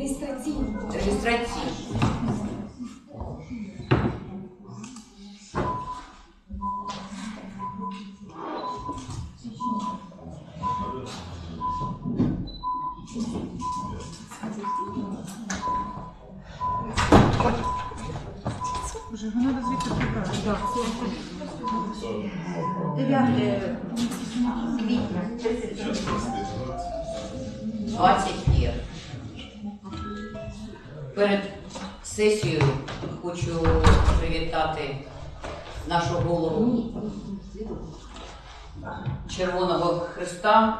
Реєстраційні. Реєстраційні. Дев'яте квітня. 20. Перед сесією хочу привітати нашу голову Червоного Христа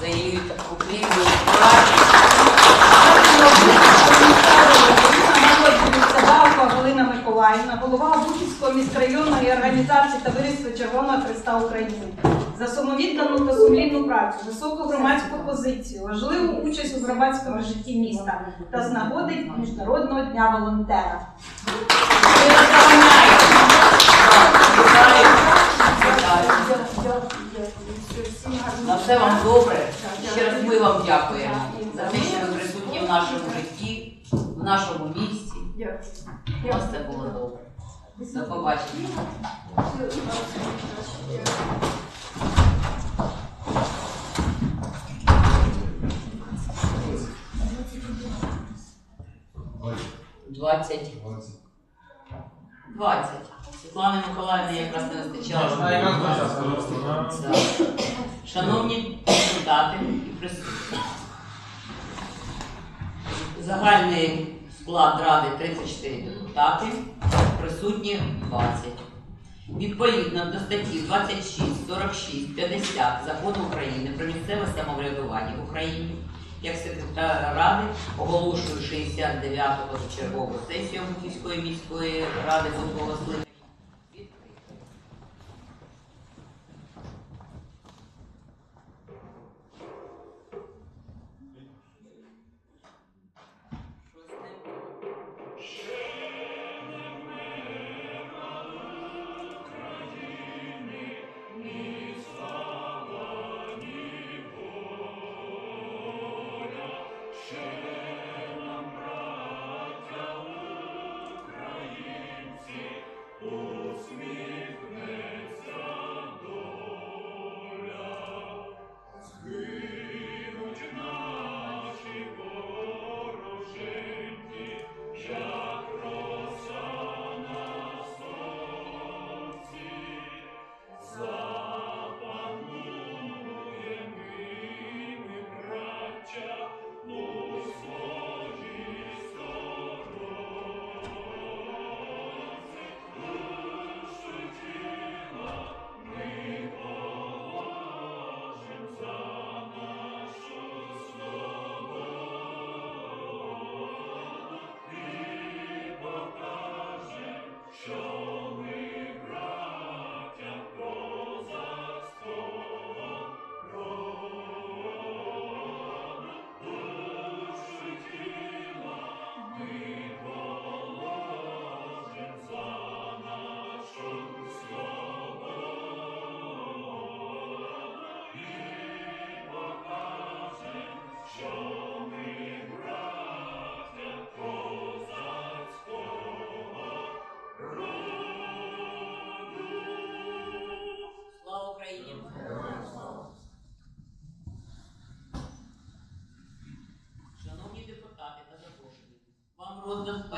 за її таку плідну працю. Галина Миколаївна, голова Обухівської міськрайонної організації Товариства Червоного Христа України. За самовіддану та сумлінну працю, високу громадську позицію, важливу участь у громадському житті міста та з нагоди Міжнародного дня волонтера. На все вам добре. Ще раз ми вам дякуємо за те, що ви присутні в нашому житті, в нашому місті. У вас все було добре. До побачення. Двадцять. Двадцять. Світлани Миколаївни якраз не вистачало. Так. Шановні депутати і присутні. Загальний склад ради 34 депутати, присутні 20. Відповідно до статті 26, 46, 50 Закону України про місцеве самоврядування в Україні, як секретар Ради оголошую 69-ту чергову сесію Мухівської міської ради восьмого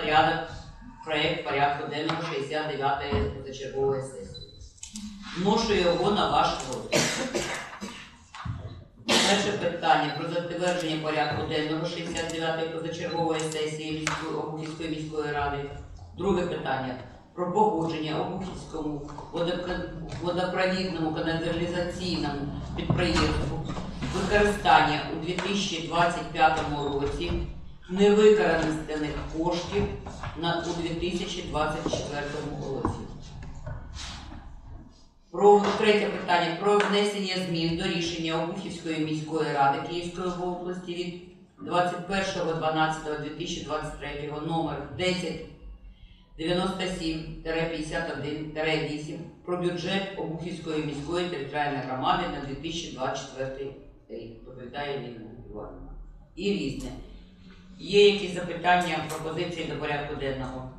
порядок, проєкт порядку денного 69-ї позачергової сесії. Вношу його на ваш розгляд. Перше питання про затвердження порядку денного 69-ї позачергової сесії Обухівської міської ради. Друге питання про погодження Обухівському водопро- водопровідному каналізаційному підприємству використання у 2025 році невикористаних коштів на у 2024 році. Про третє питання про внесення змін до рішення Обухівської міської ради Київської області від 21.12.2023 номер 1097-51-8 про бюджет Обухівської міської територіальної громади на 2024 рік. Доповідає Ліна Іванівна. І різне. Є якісь запитання, пропозиції до порядку денного?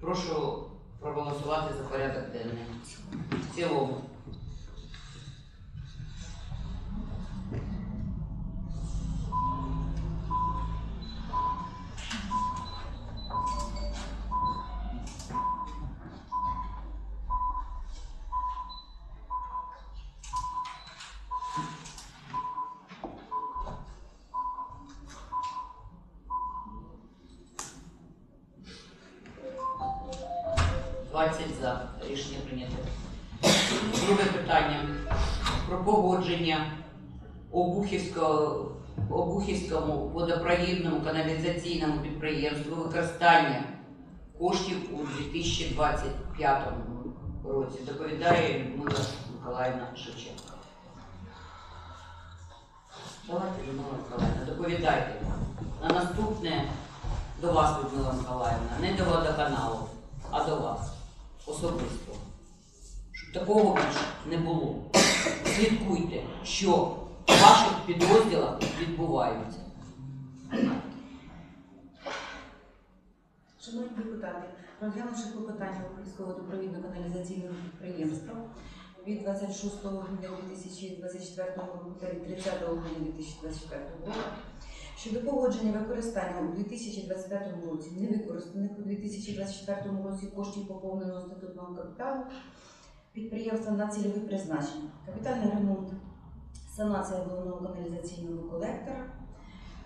Прошу проголосувати за порядок денний. В цілому. 20 за. Рішення прийнято. Друге питання про погодження Обухівському водопровідному каналізаційному підприємству використання коштів у 2025 році. Доповідає Людмила Миколаївна Шевченко. Давайте, Людмила Миколаївна, доповідайте. На наступне до вас, Людмила Миколаївна, не до водоканалу, а до вас особисто. Щоб такого більше не було. Слідкуйте, що в ваших підрозділах відбувається. Шановні депутати, розглянувши клопотання Українського водопровідного каналізаційного підприємства від 26 грудня 2024 року та від 30 грудня 2024 року щодо погодження використання у 2025 році невикористаних у 2024 році коштів поповненого статутного капіталу підприємства на цільове призначення. Капітальний ремонт, санація головного каналізаційного колектора,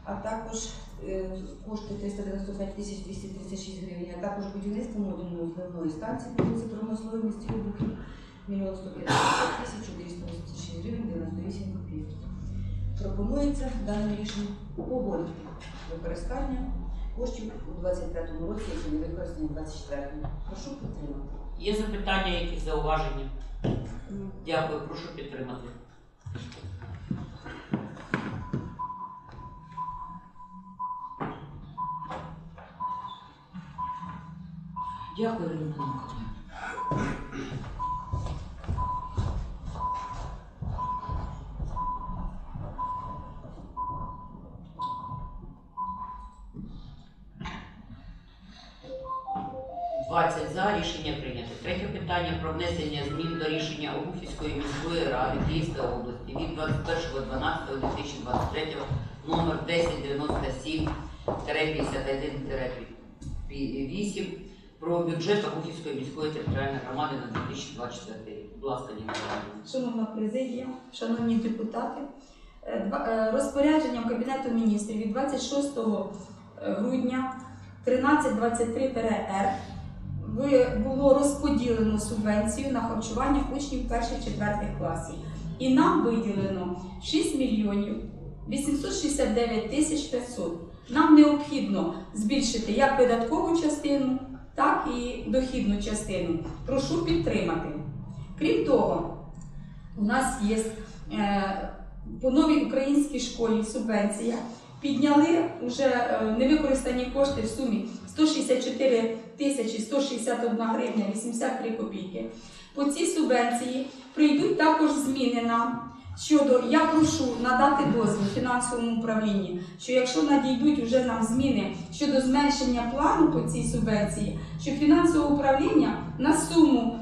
а також е, кошти 395 тисяч 236 гривень, а також будівництво модульної зливної станції по вулиці Промисловій місті Обухів 1 150 тисяч 486 гривень 98 копійок. Пропонується даним рішенням погодити використання коштів у 25 році, які не використані у 24 Прошу підтримати. Є запитання, якісь зауваження? Дякую, прошу підтримати. Дякую, Людмила Миколаївна. Питання про внесення змін до рішення Обухівської міської ради Київської області від 21.12.2023 номер 1097 51-8 про бюджет Обухівської міської територіальної громади на 2024 рік. Будь ласка, Ніна. Шановна президія, шановні депутати, е, два- е, розпорядженням Кабінету міністрів від 26 грудня 1323-Р ви- було розподілено субвенцію на харчування учнів перших-четвертих класів. І нам виділено 6 мільйонів 869 тисяч 500. Нам необхідно збільшити як видаткову частину, так і дохідну частину. Прошу підтримати. Крім того, у нас є е, по новій українській школі субвенція. Підняли вже е, невикористані кошти в сумі 164 тисячі 161 гривня 83 копійки. По цій субвенції прийдуть також зміни нам щодо я прошу надати дозвіл фінансовому управлінні, що якщо надійдуть вже нам зміни щодо зменшення плану по цій субвенції, що фінансове управління на суму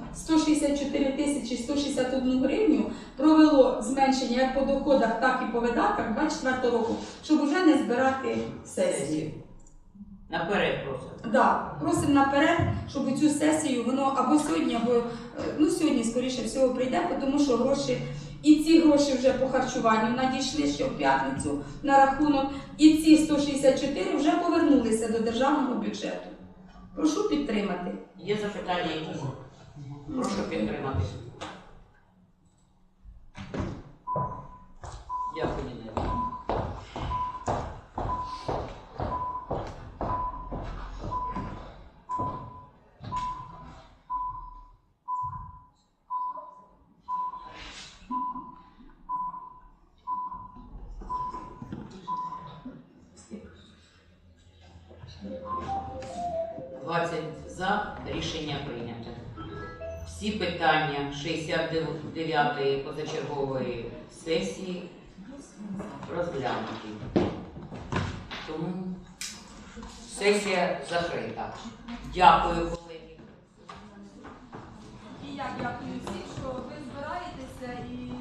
164 тисячі 161 гривню провело зменшення як по доходах, так і по видатках 24 року, щоб вже не збирати сесію. Наперед просимо. Да, просимо наперед, щоб цю сесію воно або сьогодні, або е, ну сьогодні, скоріше всього, прийде, тому що гроші. І ці гроші вже по харчуванню надійшли ще в п'ятницю на рахунок, і ці 164 вже повернулися до державного бюджету. Прошу підтримати. Є запитання якісь? Прошу підтримати. Дякую, Ніна Двадцять за рішення прийнято. Всі питання 69-ї позачергової сесії розглянуті. Тому сесія закрита. Дякую, колеги. І я дякую всім, що ви збираєтеся і